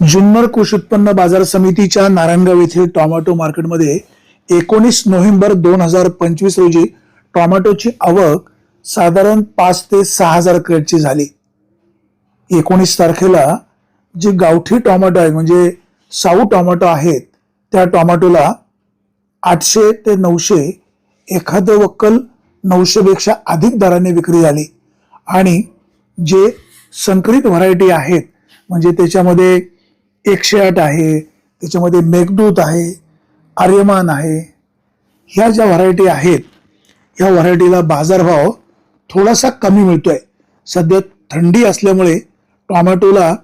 जुन्नर कृषी उत्पन्न बाजार समितीच्या नारायणगाव येथील टोमॅटो मार्केटमध्ये एकोणीस नोव्हेंबर दोन हजार पंचवीस रोजी टोमॅटोची आवक साधारण पाच ते सहा हजार क्रेटची झाली. एकोणीस तारखेला जे गावठी टोमॅटो आहे म्हणजे साऊ टॉमॅटो आहेत त्या टॉमॅटोला आठशे ते नऊशे एखादं वक्कल नऊशेपेक्षा अधिक दराने विक्री झाली. आणि जे संकरित व्हरायटी आहेत म्हणजे त्याच्यामध्ये एकशे आठ आहे त्याच्यामध्ये मेघदूत आहे आर्यमान आहे. ह्या ज्या व्हरायटी आहेत ह्या व्हरायटीला बाजारभाव थोडासा कमी मिळतोय. सध्या थंडी असल्यामुळे टोमॅटोला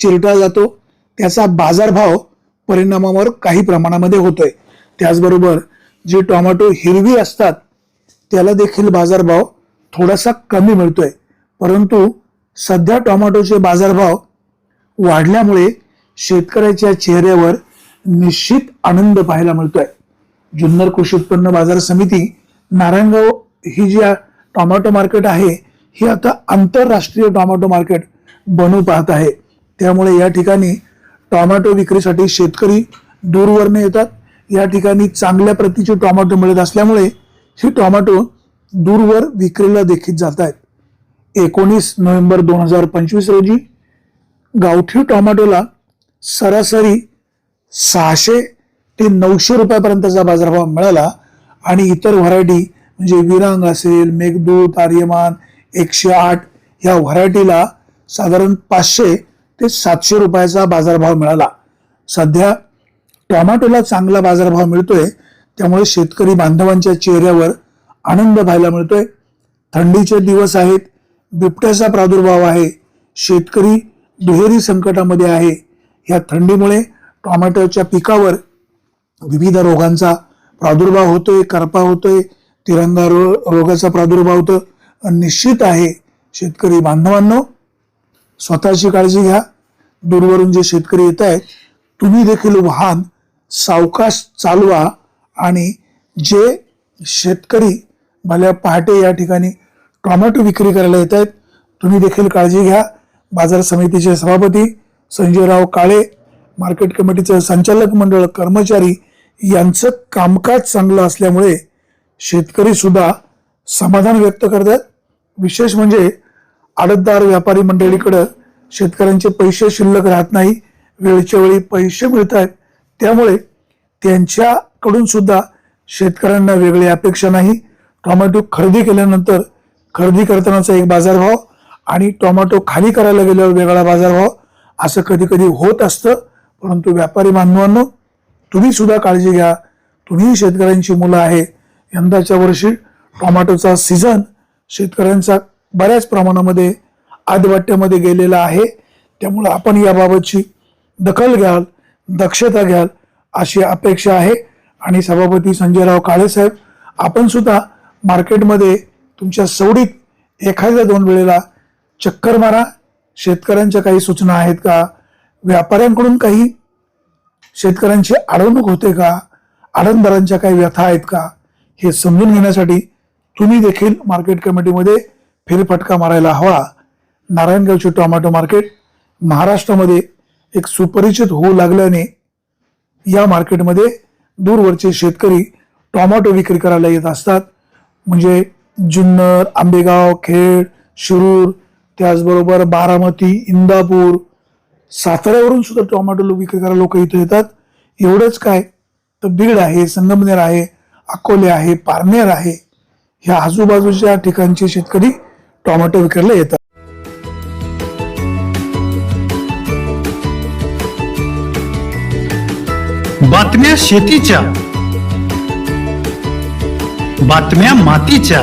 चिरटा जातो. त्याचा बाजारभाव परिणामावर काही प्रमाणामध्ये होतोय. त्याचबरोबर जे टोमॅटो हिरवी असतात त्याला देखील बाजारभाव थोडासा कमी मिळतोय. परंतु सध्या टोमॅटोचे बाजारभाव वाढल्यामुळे शेतकऱ्याच्या चेहऱ्यावर निश्चित आनंद पाहायला मिळतोय. जुन्नर कृषी उत्पन्न बाजार समिती नारायणगाव ही जी टोमॅटो मार्केट आहे ही आता आंतरराष्ट्रीय टोमॅटो मार्केट बनू पाहत आहे. त्यामुळे या ठिकाणी टोमॅटो विक्रीसाठी शेतकरी दूरवरने येतात. या ठिकाणी चांगल्या प्रतीचे टोमॅटो मिळत असल्यामुळे ही टोमॅटो दूरवर विक्रीला देखील जात आहेत एकोणीस नोव्हेंबर दोन हजार पंचवीस रोजी गावठी टोमॅटोला सरासरी सहाशे ते नऊशे रुपयापर्यंतचा बाजारभाव मिळाला आणि इतर व्हरायटी म्हणजे विरांग असेल मेघदूत आर्यमान एकशे आठ ह्या व्हरायटीला साधारण पाचशे ते सातशे रुपयाचा बाजारभाव मिळाला. सध्या टोमॅटोला चांगला बाजारभाव मिळतोय त्यामुळे शेतकरी बांधवांच्या चेहऱ्यावर आनंद पाहायला मिळतोय. थंडीचे दिवस आहेत बिबट्याचा प्रादुर्भाव आहे शेतकरी दुहेरी संकटामध्ये आहे या थंडीमुळे टोमॅटोच्या पिकावर विविध रोगांचा प्रादुर्भाव होतोय करपा होतोय तिरंगा रो रोगाचा प्रादुर्भाव होतो. निश्चित आहे शेतकरी बांधवांनो स्वतःची काळजी घ्या. दूरवरून जे शेतकरी येत आहेत तुम्ही देखील वाहन सावकाश चालवा आणि जे शेतकरी भल्या पहाटे या ठिकाणी टोमॅटो विक्री करायला येत आहेत तुम्ही देखील काळजी घ्या. बाजार समितीचे सभापती संजयराव काळे मार्केट कमिटीचं संचालक मंडळ कर्मचारी यांचं कामकाज चांगलं असल्यामुळे शेतकरी सुद्धा समाधान व्यक्त करतात. विशेष म्हणजे आडतदार व्यापारी मंडळीकडं शेतकऱ्यांचे पैसे शिल्लक राहत नाही वेळच्या वेळी पैसे मिळत आहेत त्यामुळे त्यांच्याकडून सुद्धा शेतकऱ्यांना वेगळी अपेक्षा नाही. टोमॅटो खरेदी केल्यानंतर खरेदी करतानाचा एक बाजारभाव आणि टोमॅटो खाली करायला गेल्यावर वेगळा बाजारभाव. असं कधी कधी होत असतं. परंतु व्यापारी बांधवांनो तुम्ही सुद्धा काळजी घ्या. तुम्ही शेतकऱ्यांची मुलं आहे. यंदाच्या वर्षी टोमॅटोचा सीझन शेतकऱ्यांचा बऱ्याच प्रमाणामध्ये आदवाट्यामध्ये गेलेला आहे. त्यामुळं आपण याबाबतची दखल घ्याल दक्षता घ्याल अशी अपेक्षा आहे. आणि सभापती संजयराव काळेसाहेब आपण सुद्धा मार्केटमध्ये तुमच्या सवडीत एखाद्या दोन वेळेला चक्कर मारा. शेतकऱ्यांच्या काही सूचना आहेत का? व्यापाऱ्यांकडून काही शेतकऱ्यांची अडवणूक होते का? आडमदारांच्या काही व्यथा आहेत का? हे समजून घेण्यासाठी तुम्ही देखील मार्केट कमिटीमध्ये फेरफटका मारायला हवा. नारायणगावचे टोमॅटो मार्केट महाराष्ट्रामध्ये एक सुपरिचित होऊ लागल्याने या मार्केटमध्ये दूरवरचे शेतकरी टोमॅटो विक्री करायला येत असतात. म्हणजे जुन्नर आंबेगाव खेड शिरूर त्याचबरोबर बारामती इंदापूर साताऱ्यावरून सुद्धा टोमॅटो विक्री करायला लोक इथं येतात. एवढंच काय? तर बीड आहे संगमनेर आहे अकोले आहे पारनेर आहे. ह्या आजूबाजूच्या ठिकाणचे शेतकरी टोमॅटो विकायला येतात. बातम्या शेतीच्या बातम्या मातीच्या.